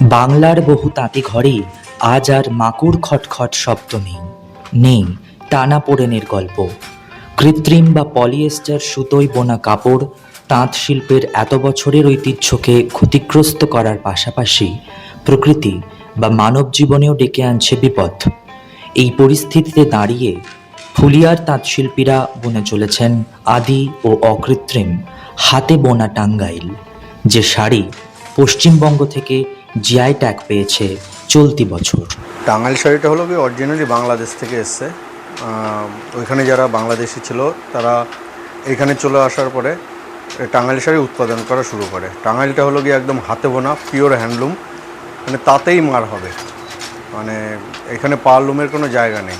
বাংলার বহু তাঁতি ঘরে আজ আর মাকুর খটখট শব্দ নেই। নেই টানা পোড়েনের গল্প। কৃত্রিম বা পলিয়েস্টার সুতোয় বোনা কাপড় তাঁত শিল্পের এত বছরের ঐতিহ্যকে ক্ষতিগ্রস্ত করার পাশাপাশি প্রকৃতি বা মানব জীবনেও ডেকে আনছে বিপদ। এই পরিস্থিতিতে দাঁড়িয়ে ফুলিয়ার তাঁতশিল্পীরা বুনে চলেছেন আদি ও অকৃত্রিম হাতে বোনা টাঙ্গাইল, যে শাড়ি পশ্চিমবঙ্গ থেকে জিআই ট্যাগ পেয়েছে চলতি বছর। টাঙ্গাইল শাড়িটা হলো কি অরিজিনালি বাংলাদেশ থেকে এসছে। ওইখানে যারা বাংলাদেশি ছিল, তারা এখানে চলে আসার পরে টাঙ্গাইল শাড়ি উৎপাদন করা শুরু করে। টাঙ্গাইলটা হলো কি একদম হাতে বোনা পিওর হ্যান্ডলুম মানে তাতেই মার হবে। মানে এখানে পারলুমের কোনো জায়গা নেই।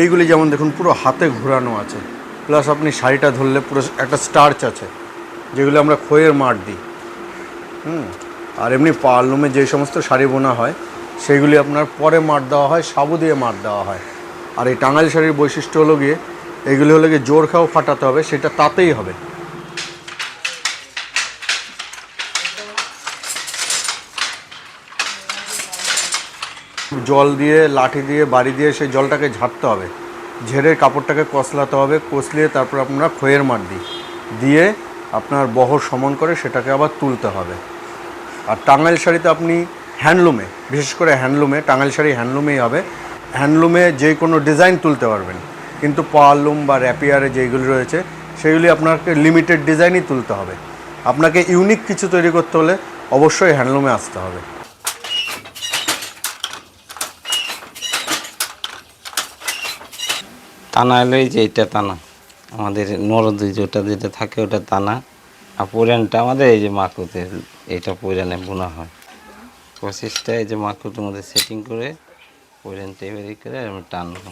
এইগুলি যেমন দেখুন, পুরো হাতে ঘোরানো আছে। প্লাস আপনি শাড়িটা ধরলে পুরো একটা স্টার্চ আছে, যেগুলো আমরা খইয়ের মার দিই। হুম? আর এমনি পারলুমে যে সমস্ত শাড়ি বোনা হয় সেইগুলি আপনার পরে মার দেওয়া হয়, সাবু দিয়ে মার দেওয়া হয়। আর এই টাঙ্গাইল শাড়ির বৈশিষ্ট্য হলো গিয়ে, এগুলি হলো গিয়ে জোর খাও ফাটাতে হবে, সেটা তাতেই হবে। জল দিয়ে, লাঠি দিয়ে, বাড়ি দিয়ে সেই জলটাকে ঝাড়তে হবে। ঝেড়ে কাপড়টাকে কসলাতে হবে, কসলিয়ে তারপর আপনারা খয়ের মার দিই দিয়ে আপনার বহর সমন করে সেটাকে আবার তুলতে হবে। আর টাঙ্গাইল শাড়িতে আপনি হ্যান্ডলুমে, বিশেষ করে হ্যান্ডলুমে, টাঙ্গাইল শাড়ি হ্যান্ডলুমেই হবে, হ্যান্ডলুমে যে কোনো ডিজাইন তুলতে পারবেন। কিন্তু পাওয়ারলুম বা র্যাপিয়ারে যেগুলি রয়েছে, সেগুলি আপনাকে লিমিটেড ডিজাইনই তুলতে হবে। আপনাকে ইউনিক কিছু তৈরি করতে হলে অবশ্যই হ্যান্ডলুমে আসতে হবে। টানা হলো যে এটা টানা আমাদের নরদ যেটা যেটা থাকে ওটা টানা আর পুরানটা আমাদের এই যে মাকুতে এটা পুরানে বোনা হয়। প্রসেসটা এই যে মাকুতের মধ্যে সেটিং করে পুরানটা এবারে করে টান টানবো